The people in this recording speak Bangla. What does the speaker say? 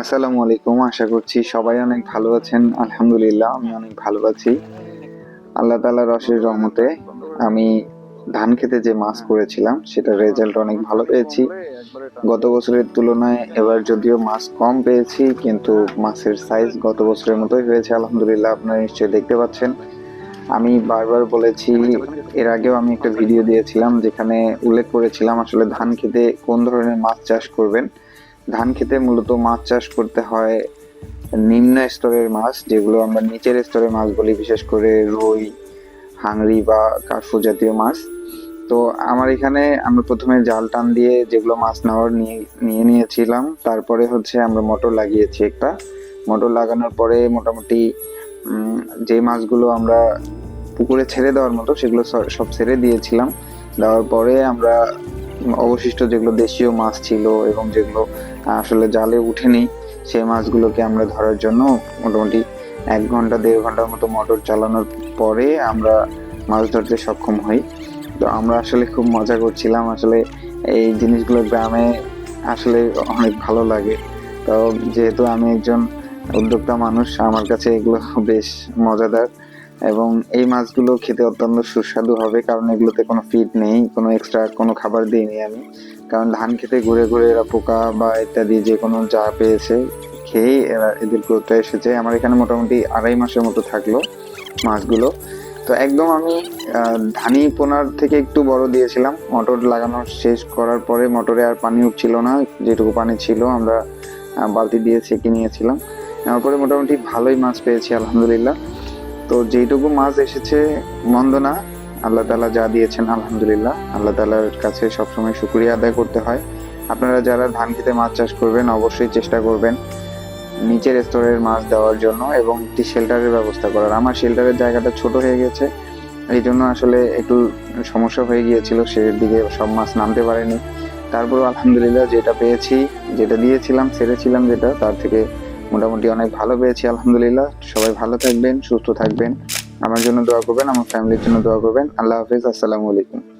আসসালামু আলাইকুম, আশা করছি সবাই অনেক ভালো আছেন। আলহামদুলিল্লাহ, আমি অনেক ভালো আছি। আল্লাহ তাআলার রসের রহমতে আমি ধান খেতে যে মাছ করেছিলাম, সেটার রেজাল্ট অনেক ভালো পেয়েছি। গত বছরের তুলনায় এবার যদিও মাছ কম পেয়েছি, কিন্তু মাছের সাইজ গত বছরের মতোই হয়েছে। আলহামদুলিল্লাহ, আপনারা নিশ্চয়ই দেখতে পাচ্ছেন। আমি বারবার বলেছি, এর আগেও আমি একটা ভিডিও দিয়েছিলাম, যেখানে উল্লেখ করেছিলাম আসলে ধান খেতে কোন ধরনের মাছ চাষ করবেন। ধান খেতে মূলত মাছ চাষ করতে হয় নিম্ন স্তরের মাছ, যেগুলো আমরা নিচের স্তরের মাছ বলি, বিশেষ করে রুই, হাংরি বা কার্ফু জাতীয় মাছ। তো আমার এখানে আমরা প্রথমে জাল টান দিয়ে যেগুলো মাছ নেওয়ার নিয়ে নিয়ে নিয়েছিলাম, তারপরে হচ্ছে আমরা মোটর লাগিয়েছি একটা। মোটর লাগানোর পরে মোটামুটি যে মাছগুলো আমরা পুকুরে ছেড়ে দেওয়ার মতো, সেগুলো সব ছেড়ে দিয়েছিলাম। দেওয়ার পরে আমরা অবশিষ্ট যেগুলো দেশীয় মাছ ছিল এবং যেগুলো আসলে জালে উঠেনি, সেই মাছগুলোকে আমরা ধরার জন্য মোটামুটি এক ঘণ্টা, দেড় ঘণ্টার মতো মোটর চালানোর পরে আমরা মাছ ধরতে সক্ষম হই। তো আমরা আসলে খুব মজা করছিলাম। আসলে এই জিনিসগুলো গ্রামে আসলে অনেক ভালো লাগে। তো যেহেতু আমি একজন উদ্যোক্তা মানুষ, আমার কাছে এগুলো বেশ মজাদার। এবং এই মাছগুলো খেতে অত্যন্ত সুস্বাদু হবে, কারণ এগুলোতে কোনো ফিড নেই, কোনো এক্সট্রা কোনো খাবার দিইনি আমি। কারণ ধান খেতে ঘুরে ঘুরে এরা পোকা বা ইত্যাদি যে কোনো যা পেয়েছে খেয়েই এরা এদের গ্রোথটা এসেছে। আমার এখানে মোটামুটি আড়াই মাসের মতো থাকল মাছগুলো। তো একদম আমি ধানি পোনার থেকে একটু বড় দিয়েছিলাম। মটর লাগানো শেষ করার পরে মটরে আর পানি উঠছিল না, যেটুকু পানি ছিল আমরা বালতি দিয়ে ছেঁকে নিয়েছিলাম। তারপরে মোটামুটি ভালোই মাছ পেয়েছি, আলহামদুলিল্লাহ। তো যেইটুকু মাছ এসেছে মন্দ না আল্লাহ তালা যা দিয়েছেন, আলহামদুলিল্লাহ। আল্লাহ তালার কাছে সবসময় শুক্রিয়া আদায় করতে হয়। আপনারা যারা ধান খেতে মাছ চাষ করবেন, অবশ্যই চেষ্টা করবেন নিচের স্তরের মাছ দেওয়ার জন্য এবং একটি শেল্টারের ব্যবস্থা করার। আমার শেল্টারের জায়গাটা ছোট হয়ে গেছে এই জন্য আসলে একটু সমস্যা হয়ে গিয়েছিল, সেদিকে সব মাছ নামতে পারেনি। তারপরেও আলহামদুলিল্লাহ যেটা পেয়েছি, যেটা দিয়েছিলাম ছেড়েছিলাম যেটা, তার থেকে মোটামুটি অনেক ভালো পেয়েছি, আলহামদুলিল্লাহ। সবাই ভালো থাকবেন, সুস্থ থাকবেন। আমার জন্য দোয়া করবেন, আমার ফ্যামিলির জন্য দোয়া করবেন। আল্লাহ হাফিজ, আসসালামু আলাইকুম।